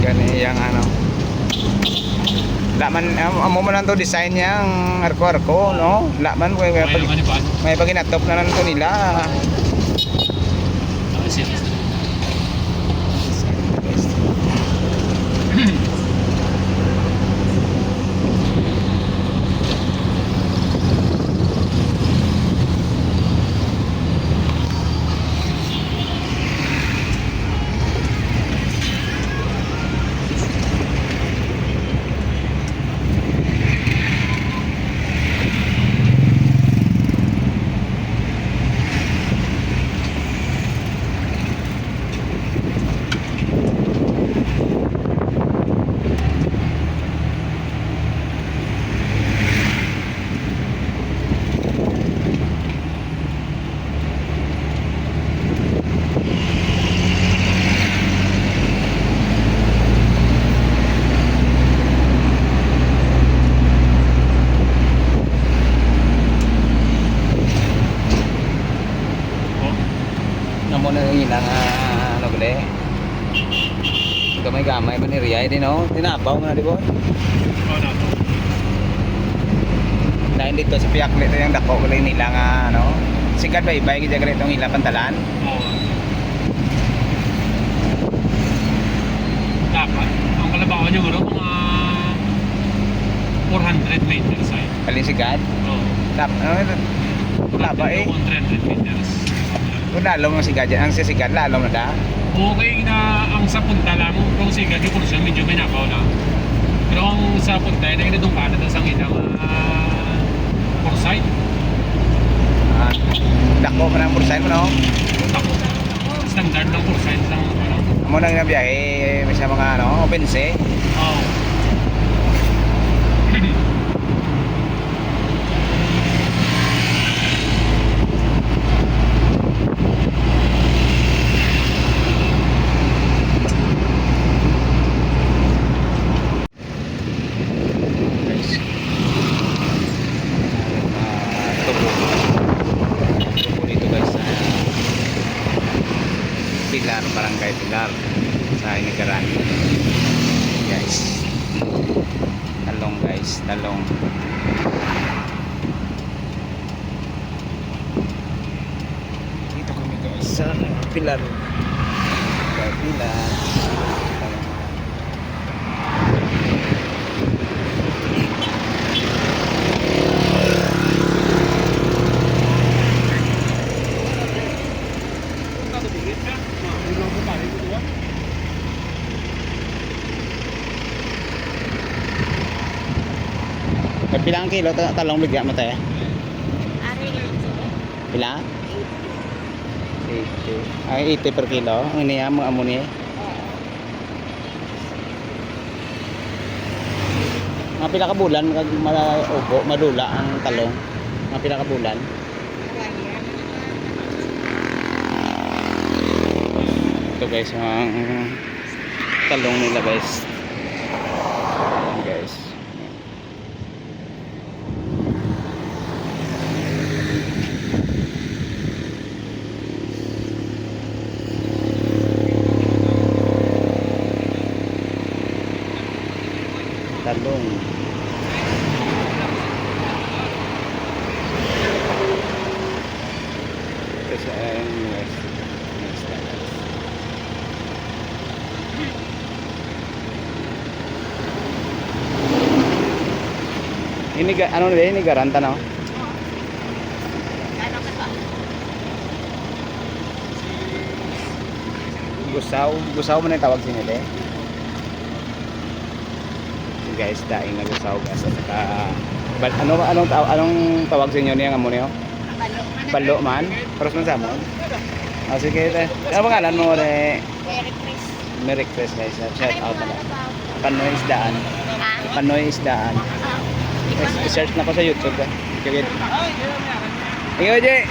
Gani yang ano. Laman am- amo man lang to design yang arko-arko no. Laman may may, may pag, may paginatop na lang to nila. Tapos yun. Oh, Namo na ilang ah, ano gali. Gamay-gamay man ni Riyay din no. Tinapaw na di ba? oh, na. Dahil dito sa piyak nito yung dako gali nila nga ano. Sikat ba ibay gid gali itong ilang pantalan. Oo. Dapat, ang kalabaw nyo guro, mga 400 meters ay. Kalin sikat. Oo. Tap ano wala ba eh. 100 meters. Kung lalong ang sikat dyan, ang sisikat lalong na da. Okay na ang sa punta lang, kung di ko siya medyo may nakaw na. Pero ang sa punta, ay nagdadong ka na sa ilang uh, foresight. Ah, dako pa ng bursahin mo no. Tako. Standard ng foresight lang. Ano? Amo nang nabiyahe may sa mga ano, opense. Oo. Guys. Ah, tubo. Tubo dito guys sa Pilar, Pilar sa Inigaran. Guys. Talong guys, talong. Dito kami guys sa Pilar. Sa Pag pilang kilo ta- talong bigyan mo tayo? Pila? 80. Ay 80 per kilo. Ang niya mo amo ni. Mga pila ka bulan kag malaubo, madula ang talong. Mga pila ka bulan. Ito guys ang talong nila guys. Ayan, guys. Talong. Ito sa ayan, west. West Dallas. Ini ga ano nila ini garanta no? Gusaw, gusaw man ang tawag sa nila eh. Guys, daing na gusaw guys at saka bal, ano anong taw, anong tawag sa inyo niya nga niyo? Balo man. Paros man sa mo. Ah, sige, te. Ano pangalan mo, re? Merry Christmas. Shout out na. Panoy Isdaan. Panoy Isdaan. I-search na ko sa YouTube. Eh. Sige. Ikaw, Jay.